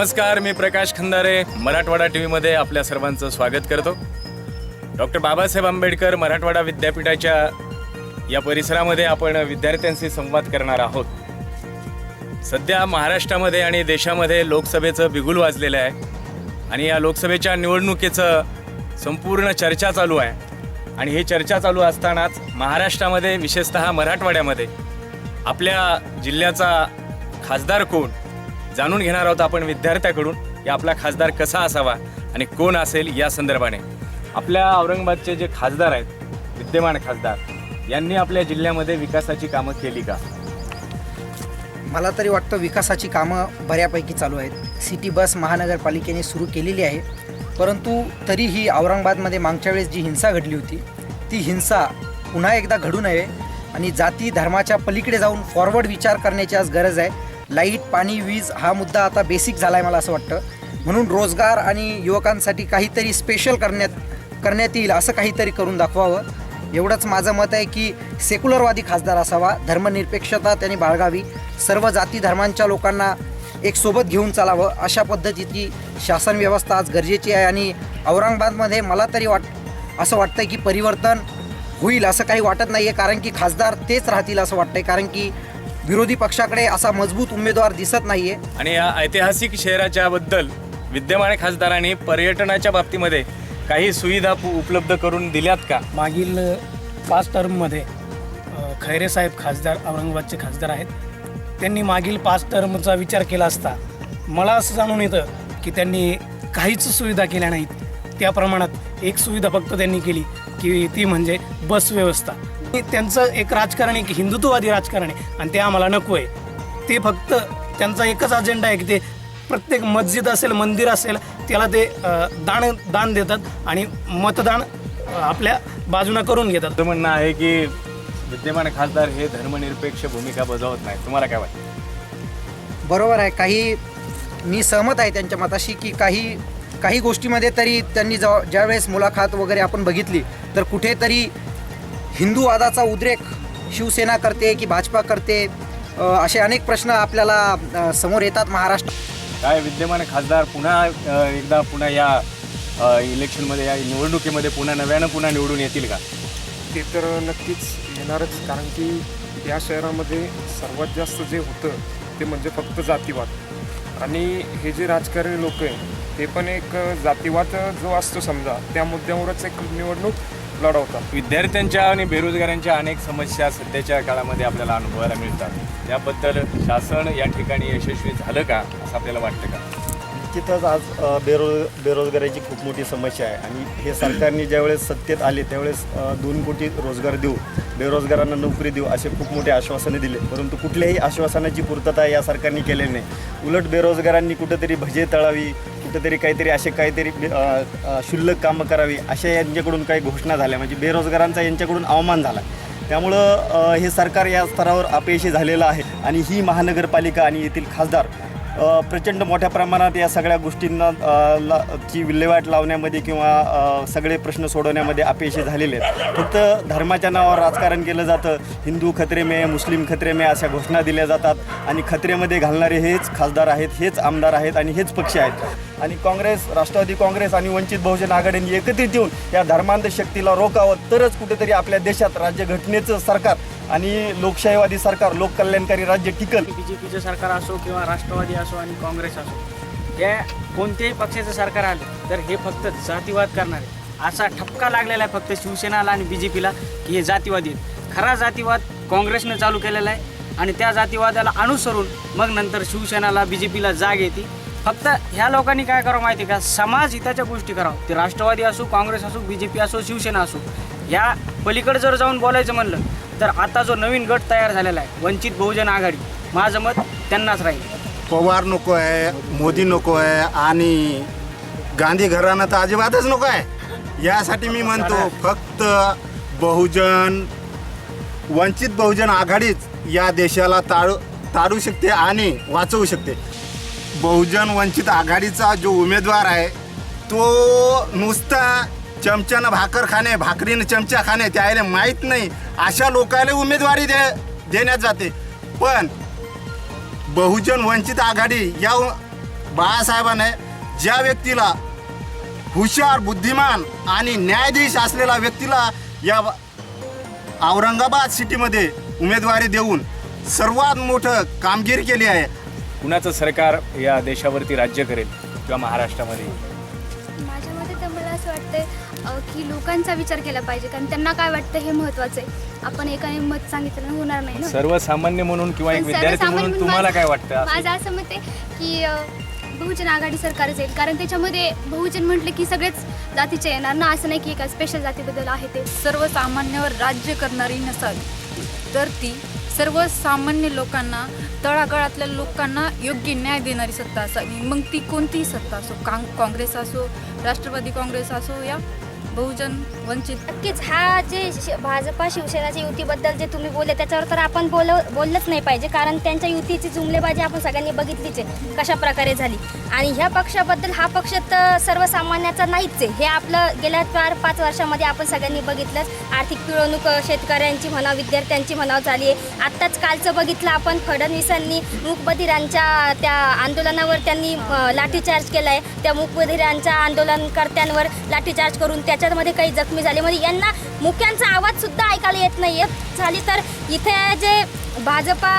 नमस्कार मी प्रकाश खंदारे मराठवाडा टी व्हीमध्ये आपल्या सर्वांचं स्वागत करतो. डॉक्टर बाबासाहेब आंबेडकर मराठवाडा विद्यापीठाच्या या परिसरामध्ये आपण विद्यार्थ्यांशी संवाद करणार आहोत. सध्या महाराष्ट्रामध्ये आणि देशामध्ये लोकसभेचं बिगुल वाजलेलं आहे आणि या लोकसभेच्या निवडणुकीचं संपूर्ण चर्चा चालू आहे. आणि ही चर्चा चालू असतानाच महाराष्ट्रामध्ये विशेषतः मराठवाड्यामध्ये आपल्या जिल्ह्याचा खासदार कोण? जाणून घेणार आहोत आपण विद्यार्थ्याकडून की आपला खासदार कसा असावा आणि कोण असेल या संदर्भाने. आपल्या औरंगाबादचे जे खासदार आहेत विद्यमान खासदार यांनी आपल्या जिल्ह्यामध्ये विकासाची कामं केली का? मला तरी वाटतं विकासाची कामं बऱ्यापैकी चालू आहेत. सिटी बस महानगरपालिकेने सुरू केलेली आहे. परंतु तरीही औरंगाबादमध्ये मागच्या वेळेस जी हिंसा घडली होती ती हिंसा पुन्हा एकदा घडू नये आणि जाती धर्माच्या पलीकडे जाऊन फॉरवर्ड विचार करण्याची आज गरज आहे. लाइट पाणी वीज हा मुद्दा आता बेसिक झाला आहे मला असं वाटतं. म्हणून रोजगार आणि युवकांसाठी काहीतरी स्पेशल करण्यात करण्यात येईल असं काहीतरी करून दाखवावं. एवढंच माझं मत आहे की सेक्युलरवादी खासदार असावा धर्मनिरपेक्षता त्यांनी बाळगावी सर्व जाती धर्मांच्या लोकांना एक सोबत घेऊन चालावं अशा पद्धतीची शासन व्यवस्था आज गरजेची आहे आणि औरंगाबादमध्ये मला तरी वाट असं वाटतं की परिवर्तन होईल असं काही वाटत नाही आहे कारण की खासदार तेच राहतील असं वाटतं आहे कारण की विरोधी पक्षाकडे असा मजबूत उमेदवार दिसत नाही आहे आणि या ऐतिहासिक शहराच्या बद्दल विद्यमान खासदारांनी पर्यटनाच्या बाबतीमध्ये काही सुविधा पु- उपलब्ध करून दिल्यात का? मागील पाच टर्ममध्ये खैरे साहेब खासदार औरंगाबादचे खासदार आहेत. त्यांनी मागील पाच टर्मचा विचार केला असता मला असं जाणून येतं की त्यांनी काहीच सुविधा केल्या नाहीत. त्या प्रमाणात एक सुविधा फक्त त्यांनी केली की ती म्हणजे बस व्यवस्था. त्यांचं एक राजकारण आहे की हिंदुत्ववादी राजकारण आहे. आणि ते आम्हाला नको आहे. ते फक्त त्यांचा एकच अजेंडा आहे की ते प्रत्येक मस्जिद असेल मंदिर असेल त्याला ते दान दान देतात आणि मतदान आपल्या बाजूनं करून घेतात. म्हणणं आहे की विद्यमान खासदार हे धर्मनिरपेक्ष भूमिका बजावत नाही तुम्हाला काय वाटतं? बरोबर आहे. काही मी सहमत आहे त्यांच्या मताशी की काही काही गोष्टीमध्ये तरी त्यांनी जेव्हा ज्यावेळेस मुलाखत वगैरे आपण बघितली तर कुठेतरी हिंदूवादाचा उद्रेक शिवसेना करते की भाजपा करते असे अनेक प्रश्न आपल्याला समोर येतात महाराष्ट्र. काय विद्यमान खासदार पुन्हा एकदा पुन्हा या इलेक्शनमध्ये या निवडणुकीमध्ये पुन्हा नव्यानं पुन्हा निवडून येतील का? ते तर नक्कीच येणारच कारण की या शहरामध्ये सर्वात जास्त जे होतं ते म्हणजे फक्त जातीवाद. आणि हे जे राजकारणी लोक आहे ते पण एक जातीवाद जो असतो समजा त्या मुद्द्यावरच एक निवडणूक लढवतात विद्यार्थ्यांच्या आणि बेरोजगारांच्या अनेक समस्या सध्याच्या काळामध्ये आपल्याला अनुभवायला मिळतात. त्याबद्दल शासन या ठिकाणी यशस्वी झालं का असं आपल्याला वाटतं का? निश्चितच आज बेरोज बेरो बेरोजगारीची खूप मोठी समस्या आहे. आणि हे सरकारने ज्यावेळेस सत्तेत आले त्यावेळेस दोन कोटी रोजगार देऊ बेरोजगारांना नोकरी देऊ असे खूप मोठे आश्वासने दिले. परंतु कुठल्याही आश्वासनाची पूर्तता या सरकारने केलेली नाही. उलट बेरोजगारांनी कुठंतरी भजे तळावी कुठंतरी काहीतरी असे काहीतरी शुल्लक क्षुल्लक कामं करावी अशा यांच्याकडून काही घोषणा झाल्या. म्हणजे बेरोजगारांचा यांच्याकडून अवमान झाला. त्यामुळं हे सरकार या स्तरावर अपयशी झालेलं आहे. आणि ही महानगरपालिका आणि येथील खासदार प्रचंड मोठ्या प्रमाणात या सगळ्या गोष्टींना ला ची विल्हेवाट लावण्यामध्ये किंवा सगळे प्रश्न सोडवण्यामध्ये अपयशी झालेले आहेत. फक्त धर्माच्या नावावर राजकारण केलं जातं. हिंदू खत्रे मे मुस्लिम खत्रे मे अशा घोषणा दिल्या जातात. आणि खत्रेमध्ये घालणारे हेच खासदार आहेत हेच आमदार आहेत आणि हेच पक्ष आहेत. आणि काँग्रेस राष्ट्रवादी काँग्रेस आणि वंचित बहुजन आघाडीने एकत्रित येऊन या धर्मांध शक्तीला रोखावं तरच कुठेतरी आपल्या देशात राज्यघटनेचं सरकार आणि लोकशाहीवादी सरकार लोककल्याणकारी राज्य टिकल. बी जे पीचं सरकार असो किंवा राष्ट्रवादी असो आणि काँग्रेस असो या कोणत्याही पक्षाचं सरकार आलं तर हे फक्त जातीवाद करणार. असा ठपका लागलेला आहे फक्त शिवसेनाला आणि बी जे पीला की हे जातीवादी आहेत. खरा जातीवाद काँग्रेसनं चालू केलेला आहे आणि त्या जातीवादाला अनुसरून मग नंतर शिवसेनाला बी जे पीला जाग येते. फक्त ह्या लोकांनी काय करावं माहिती आहे का? समाज हिताच्या गोष्टी करावं. ते राष्ट्रवादी असो काँग्रेस असो बी जे पी असो शिवसेना असो. या पलीकडे जर जाऊन बोलायचं म्हणलं तर आता जो नवीन गट तयार झालेला आहे वंचित बहुजन आघाडी माझं मत त्यांनाच राहील. पवार नको आहे मोदी नको आहे आणि गांधी घराणं तर अजिबातच नको आहे. यासाठी मी म्हणतो फक्त बहुजन वंचित बहुजन आघाडीच या देशाला ताळू तारू शकते आणि वाचवू शकते. बहुजन वंचित आघाडीचा जो उमेदवार आहे तो नुसता चमच्यानं भाकर खाणे भाकरीनं चमचा खाणे त्याला माहीत नाही. अशा लोकांना उमेदवारी दे देण्यात जाते. पण बहुजन वंचित आघाडी या बाळासाहेबाने ज्या व्यक्तीला हुशार बुद्धिमान आणि न्यायाधीश असलेला व्यक्तीला या औरंगाबाद सिटीमध्ये उमेदवारी देऊन सर्वात मोठं कामगिरी केली आहे. कुणाचं सरकार या देशावरती राज्य करेल किंवा महाराष्ट्रामध्ये? की लोकांचा विचार केला पाहिजे कारण त्यांना काय वाटतं हे महत्त्वाचं आहे. आपण एकाने मत सांगितलं होणार नाही ना. सर्वसामान्य म्हणून किंवा एक पण विद्यार्थी सर्वसामान्य म्हणून म्हणून तुम्हाला माझं- काय वाटतं असं? माझं असं मत आहे की अ, बहुजन आघाडी सरकारच येईल. कारण त्याच्यामध्ये बहुजन म्हटलं की सगळेच जातीचे येणार ना. असं नाही की एका स्पेशल जातीबद्दल आहे ते. सर्वसामान्यावर राज्य करणारी नसावी तर ती सर्वसामान्य लोकांना तळागाळातल्या लोकांना योग्य न्याय देणारी सत्ता असावी. मग ती कोणतीही सत्ता असो काँ काँग्रेस असो राष्ट्रवादी काँग्रेस असो या बहुजन वंचित. नक्कीच. हा जे शि भाजपा शिवसेनाच्या युतीबद्दल जे तुम्ही बोलले त्याच्यावर तर आपण बोल बोललंच नाही पाहिजे. कारण त्यांच्या युतीची जुमलेबाजी आपण सगळ्यांनी बघितलीच आहे कशा प्रकारे झाली. आणि ह्या पक्षाबद्दल हा पक्ष तर सर्वसामान्याचा नाहीच आहे. हे आपलं गेल्या चार पाच वर्षामध्ये आपण सगळ्यांनी बघितलंच. आर्थिक पिळवणूक अ, शेतकऱ्यांची म्हणा विद्यार्थ्यांची म्हणावं झाली आहे. आत्ताच कालचं बघितलं आपण फडणवीसांनी मूकबधिरांच्या त्या आंदोलनावर त्यांनी अ, लाठीचार्ज केला आहे त्या मूकबधिरांच्या आंदोलनकर्त्यांवर लाठीचार्ज करून त्याच्या मध्ये काही जखमी झाले. म्हणजे यांना मुख्यांचा आवाज सुद्धा ऐकायला येत नाही झाली तर इथे जे भाजपा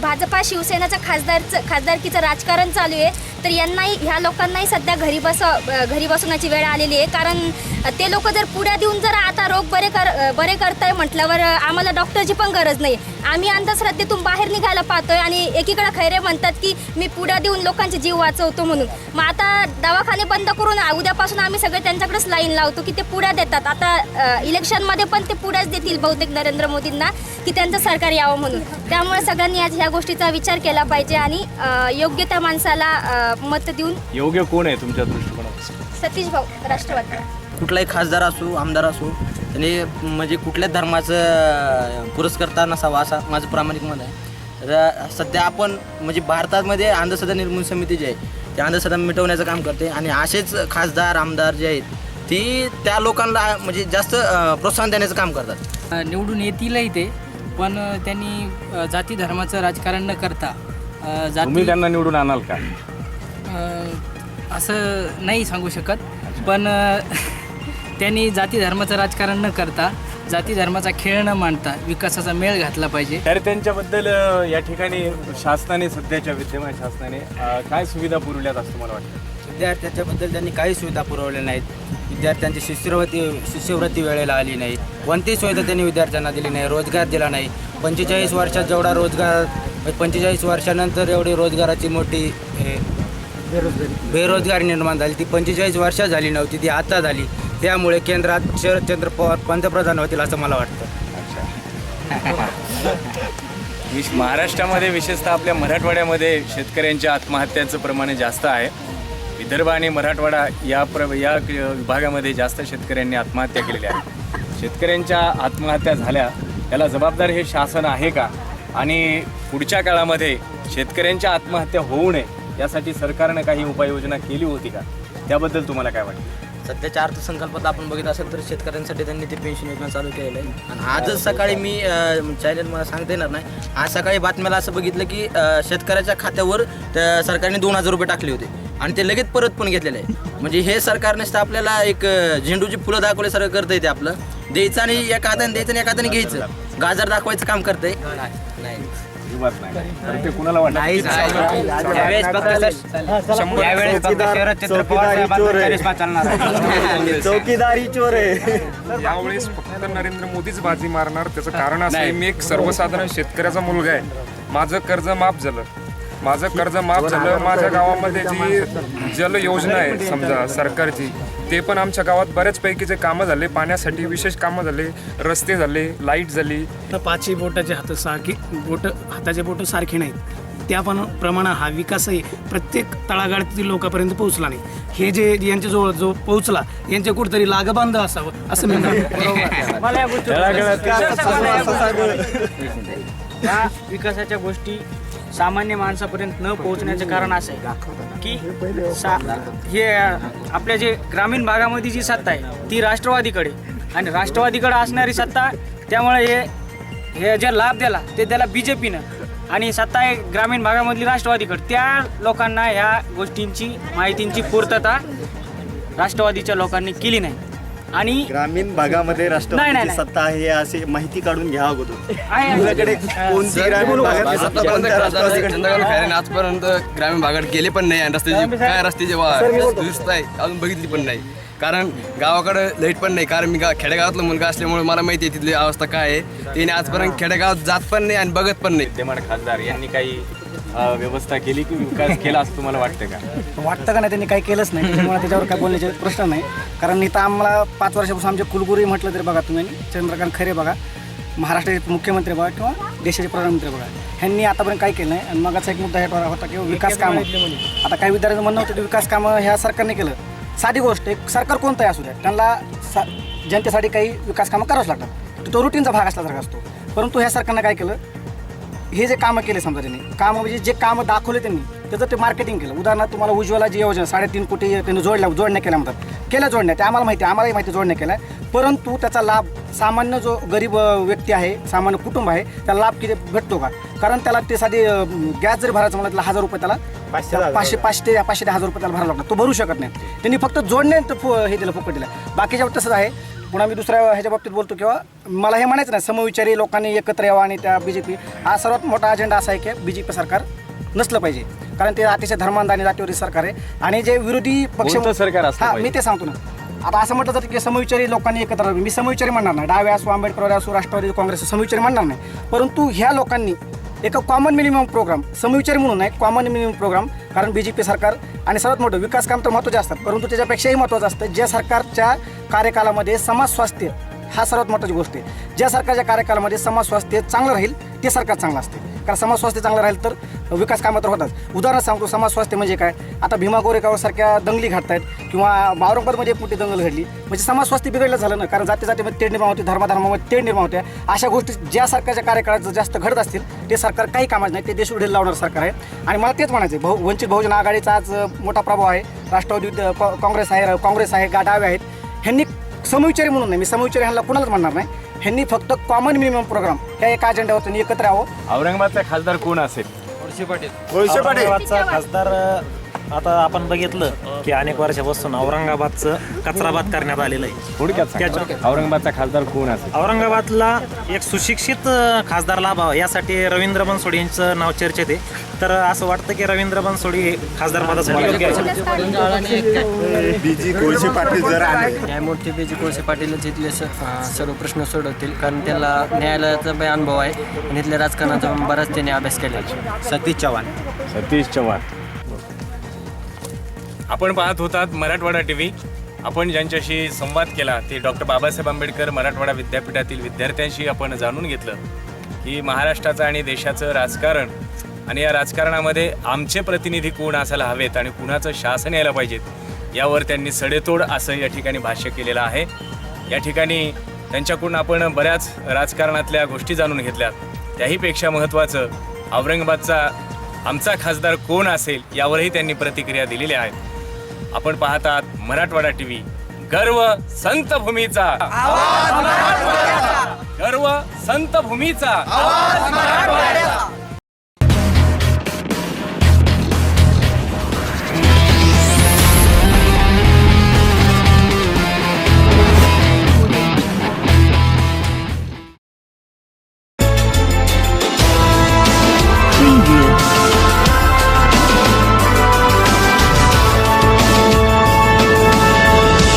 भाजपा शिवसेनाचं खासदारचं खासदारकीचं राजकारण चालू आहे. तर यांनाही ह्या लोकांनाही सध्या घरी बस घरी बसवण्याची वेळ आलेली आहे. कारण ते लोक जर पुढ्या देऊन जर आता रोग बरे कर बरे करताय म्हटल्यावर आम्हाला डॉक्टरची पण गरज नाही. आम्ही अंधश्रद्धेतून बाहेर निघायला पाहतोय आणि एकीकडे खैरे म्हणतात की मी पुढ्या देऊन लोकांचे जीव वाचवतो म्हणून. मग आता दवाखाने बंद करून उद्यापासून आम्ही सगळे त्यांच्याकडेच लाईन लावतो की ते पुढ्या देतात. आता इलेक्शनमध्ये पण ते पुढ्याच देतील बहुतेक नरेंद्र मोदींना की त्यांचं सरकार यावं म्हणून. त्यामुळे सगळ्यांनी आज ह्या गोष्टीचा विचार केला पाहिजे आणि अ, योग्य त्या माणसाला अ, मत देऊन योग्य कोण आहे तुमच्या दृष्टिकोनातून सतीश भाऊ राष्ट्रवादी. कुठलाही खासदार असो आमदार असो त्याने म्हणजे कुठल्याच धर्माचं पुरस्कर्ता नसावा असा माझं प्रामाणिक मत आहे. तर सध्या आपण म्हणजे भारतामध्ये अंधश्रद्धा निर्मूलन समिती जी आहे ती अंधश्रद्धा मिटवण्याचं काम करते आणि असेच खासदार आमदार जे आहेत ती त्या लोकांना म्हणजे जास्त अं, प्रोत्साहन देण्याचं काम करतात. निवडून येतीलही ते पण त्यांनी जाती धर्माचं राजकारण न करता तुम्ही त्यांना निवडून आणाल का? असं नाही सांगू शकत पण अ, त्यांनी जाती धर्माचं राजकारण न करता जाती धर्माचा खेळ न मांडता विकासाचा मेळ घातला पाहिजे. तर त्यांच्याबद्दल अ, या ठिकाणी शासनाने सध्याच्या विद्यमान शासनाने अ, काय सुविधा पुरवल्यात असं तुम्हाला वाटतं? विद्यार्थ्यांच्याबद्दल त्यांनी काही सुविधा पुरवल्या नाहीत. विद्यार्थ्यांची शिष्यवृत्ती शिष्यवृत्ती वेळेला आली नाही. कोणतीही सुविधा त्यांनी विद्यार्थ्यांना दिली नाही रोजगार दिला नाही. पंचेचाळीस वर्षात जेवढा रोजगार पंचेचाळीस वर्षानंतर एवढी रोजगाराची मोठी बेरोजगारी बेरोजगारी निर्माण झाली. ती पंचेचाळीस वर्षात झाली नव्हती ती आता झाली. त्यामुळे केंद्रात शरदचंद्र पवार पंतप्रधान होतील असं मला वाटतं. विश महाराष्ट्रामध्ये विशेषतः आपल्या मराठवाड्यामध्ये शेतकऱ्यांच्या आत्महत्यांचं प्रमाण जास्त आहे. विदर्भ आणि मराठवाडा या प्र या विभागामध्ये जास्त शेतकऱ्यांनी आत्महत्या केलेल्या आहेत. शेतकऱ्यांच्या आत्महत्या झाल्या. त्याला जबाबदार हे शासन आहे का? आणि पुढच्या काळामध्ये शेतकऱ्यांच्या आत्महत्या होऊ नये यासाठी सरकारनं काही उपाययोजना केली होती का? त्याबद्दल तुम्हाला काय वाटतं? सध्याच्या अर्थसंकल्पात आपण बघित असेल तर शेतकऱ्यांसाठी त्यांनी ते पेन्शन योजना चालू केलेलं आहे. आणि आजच सकाळी मी चॅनल मला सांगता येणार नाही. आज सकाळी बातम्याला असं बघितलं की शेतकऱ्याच्या खात्यावर त्या सरकारने दोन हजार रुपये टाकले होते. आणि ते लगेच परत पण घेतलेले आहे. म्हणजे हे सरकार नुसतं आपल्याला एक झेंडूची फुलं दाखवल्यासारखं करतं येते आपलं. द्यायचं आणि एका हाताने द्यायचं आणि एका हाताने घ्यायचं. गाजर दाखवायचं काम करतंय. नाही अजिबात नाही. तर ते कुणाला वाटतं चौकीदारी चोर आहे. चौकीदारी चोर आहे. यावेळेस फक्त नरेंद्र मोदीच बाजी मारणार त्याचं कारण असं आहे मी एक सर्वसाधारण शेतकऱ्याचा मुलगा आहे. माझं कर्ज माफ झालं. माझं कर्ज माफ झालं. माझ्या गावामध्ये जी जल योजना आहे समजा सरकारची ते पण आमच्या गावात बऱ्याचपैकीचे कामं झाले पाण्यासाठी विशेष कामं झाले रस्ते झाले लाइट झाली. तर पाचही बोटाचे हात सारखी बोट हाताचे बोट सारखे नाहीत. त्या पण प्रमाणात हा विकासही प्रत्येक तळागाळातील लोकांपर्यंत पोहोचला नाही. हे जे यांच्या जवळ जो पोहोचला यांच्या कुठेतरी लागबांध असावं असं मी या विकासाच्या गोष्टी सामान्य माणसापर्यंत न पोहोचण्याचं कारण असं आहे की? सा हे आपल्या जे ग्रामीण भागामध्ये जी सत्ता आहे ती राष्ट्रवादीकडे आणि राष्ट्रवादीकडे असणारी सत्ता त्यामुळे हे हे जे लाभ दिला ते त्याला बी जे पीनं आणि सत्ता आहे ग्रामीण भागामधली राष्ट्रवादीकडे. त्या लोकांना ह्या गोष्टींची माहितींची पूर्तता राष्ट्रवादीच्या लोकांनी केली नाही. आणि ग्रामीण भागामध्ये नाही, राष्ट्रवादीची नाही. सत्ता आहे असे माहिती काढून घ्या अगोदर. आहे आपल्याकडे कोणती ग्रामीण भागातली सत्ता राष्ट्रवादीकडे आजपर्यंत ग्रामीण भागात गेले पण नाही आणि रस्त्याची काय रस्त्याची वा- दुरुस्त आहे अजून बघितली पण नाही. कारण गावाकडे लाइट पण नाही. कारण मी गा खेडेगावातला मुलगा असल्यामुळे मला माहिती आहे तिथली अवस्था काय आहे. त्याने आजपर्यंत खेडेगावात जात पण नाही आणि बघत पण नाही. विद्यमान खासदार यांनी काही अ, व्यवस्था केली की विकास केला असं तुम्हाला वाटतं का? वाटतं का नाही त्यांनी काही केलंच नाही. त्याच्यामुळे त्याच्यावर काय बोलण्याचे प्रश्न नाही. कारण इथं आम्हाला पाच वर्षापासून आमचे कुलगुरू म्हटलं तरी बघा तुम्ही. चंद्रकांत खरे बघा. महाराष्ट्राचे मुख्यमंत्री बघा किंवा देशाचे प्रधानमंत्री बघा. ह्यांनी आतापर्यंत काय केलं नाही. आणि मगाचा एक मुद्दा ह्या होता की विकास कामं. आता काही विद्यार्थ्यांचं म्हणणं होतं की विकास कामं ह्या सरकारने केलं. साधी गोष्ट एक सरकार कोणतंही असू द्या त्यांना सा जनतेसाठी काही विकास कामं करावंच लागतात. तो रुटीनचा भाग असल्यासारखा असतो. परंतु ह्या सरकारनं काय केलं हे जे कामं केले समजा त्यांनी कामं म्हणजे जे कामं दाखवले त्यांनी त्याचं ते मार्केटिंग केलं. उदाहरणार्थ तुम्हाला उज्ज्वला जी योजना साडेतीन कोटी त्यांनी जोडल्या जोडण्या केल्या म्हणतात. केल्या जोडण्या ते आम्हाला माहिती आहे आम्हालाही माहिती जोडण्या केल्या. परंतु त्याचा लाभ सामान्य जो गरीब व्यक्ती आहे सामान्य कुटुंब आहे त्याला लाभ किती भेटतो का? कारण त्याला ते साधी गॅस जरी भरायचं म्हणलं त्याला हजार रुपये त्याला पाचशे हजार पाचशे पाचशे ते पाचशे ते हजार रुपये त्याला भरायला लागतात. तो भरू शकत नाही. त्यांनी फक्त जोडणे ते फु- हे दिलं फुकट दिलं. बाकीच्या बाबतीत तसंच आहे. पुन्हा मी दुसऱ्या ह्याच्या बाबतीत बोलतो किंवा मला हे म्हणायचं नाही. समविचारी लोकांनी एकत्र यावं आणि त्या बी जे पी हा सर्वात मोठा अजेंडा असा आहे की बी जे पी सरकार नसलं पाहिजे. कारण ते अतिशय धर्मांध आणि जातीवरील सरकार आहे. आणि जे विरोधी पक्ष कोणतं सरकार असलं हा पाहिजे? मी ते सांगतो ना. आता असं म्हटलं जातं की समविचारी लोकांनी एकत्र राहावे. मी समविचारी म्हणणार नाही. डाव्या असो आंबेडकर असो राष्ट्रवादी काँग्रेस समविचारी म्हणणार नाही. परंतु ह्या लोकांनी एक कॉमन मिनिमम प्रोग्राम समविचारी म्हणून नाही कॉमन मिनिमम प्रोग्राम कारण बी जे पी सरकार आणि सर्वात मोठं विकास काम तर महत्त्वाचे असतात परंतु त्याच्यापेक्षाही महत्त्वाचं असतं ज्या सरकारच्या कार्यकालामध्ये समाज स्वास्थ्य हा सर्वात महत्त्वाची गोष्ट आहे. ज्या सरकारच्या कार्यकालामध्ये समाज स्वास्थ्य चांगलं राहील ते सरकार चांगलं असते. कारण समाज स्वास्थ्य चांगलं राहील तर विकास कामात तर होतात उदाहरण सांगतो समाज स्वास्थ्य म्हणजे काय? आता भीमा गोरेगावसारख्या दंगली घडतायत किंवा औरंगाबादमध्ये एक मोठी दंगल घडली. म्हणजे समाज स्वास्थ्य बिघडलं झालं ना कारण जाती जातीमध्ये तेढ निर्माण होते धर्माधर्मामध्ये तेढ निर्माण होते अशा गोष्टी ज्या सरकारच्या कार्यकाळात जास्त घडत असतील ते सरकार काही कामाचं नाही ते देश उडेल लावणार सरकार आहे. आणि मला तेच म्हणायचं आहे बहु वंचित बहुजन आघाडीचा आज मोठा प्रभाव आहे. राष्ट्रवादी कॉ- काँग्रेस आहे काँग्रेस आहे गाडावे आहेत. ह्यांनी समविचारी म्हणून नाही मी समविचारी ह्यांना कुणालाच म्हणणार नाही. ह्यांनी फक्त कॉमन मिनिमम प्रोग्राम या एका अजेंड्यावर त्यांनी एकत्र यावं. औरंगाबादचा खासदार कोण असेल? वळसे पाटील औरंगाबादचा खासदार अ, आता आपण बघितलं की अनेक वर्षापासून औरंगाबादचं कचराबाद करण्यात आलेलं आहे. थोडक्यात सांगा. औरंगाबादचा खासदार कोण असेल? औरंगाबादला एक सुशिक्षित अ, खासदार लाभावा यासाठी रवींद्र बनसोडे यांचं नाव चर्चेत आहे. तर असं वाटतं की रवींद्र बनसोडे हे खासदार पदासाठी योग्य आहे? बी जी कोळशे पाटील जर आले. न्यायमूर्ती बी जी कोळसे पाटीलच इथले स- अं, सर्व प्रश्न सोडवतील कारण त्यांना न्यायालयाचा अनुभव आहे आणि इथल्या राजकारणाचा पण बराच त्यांनी अभ्यास केला आहे. सतीश चव्हाण. सतीश चव्हाण. आपण पाहत होतात मराठवाडा टी व्ही आपण ज्यांच्याशी संवाद केला ते डॉक्टर बाबासाहेब आंबेडकर मराठवाडा विद्यापीठातील विद्यार्थ्यांशी आपण जाणून घेतलं की महाराष्ट्राचं आणि देशाचं राजकारण आणि या राजकारणामध्ये आमचे प्रतिनिधी कोण असायला हवेत आणि कुणाचं शासन यायला पाहिजेत यावर त्यांनी सडेतोड असं या ठिकाणी भाष्य केलेलं आहे. या ठिकाणी त्यांच्याकडून आपण बऱ्याच राजकारणातल्या गोष्टी जाणून घेतल्यात त्याहीपेक्षा महत्त्वाचं औरंगाबादचा आमचा खासदार कोण असेल यावरही त्यांनी प्रतिक्रिया दिलेल्या आहेत आपण पाहतात मराठवाडा टीव्ही. गर्व संत भूमीचा गर्व संत भूमीचा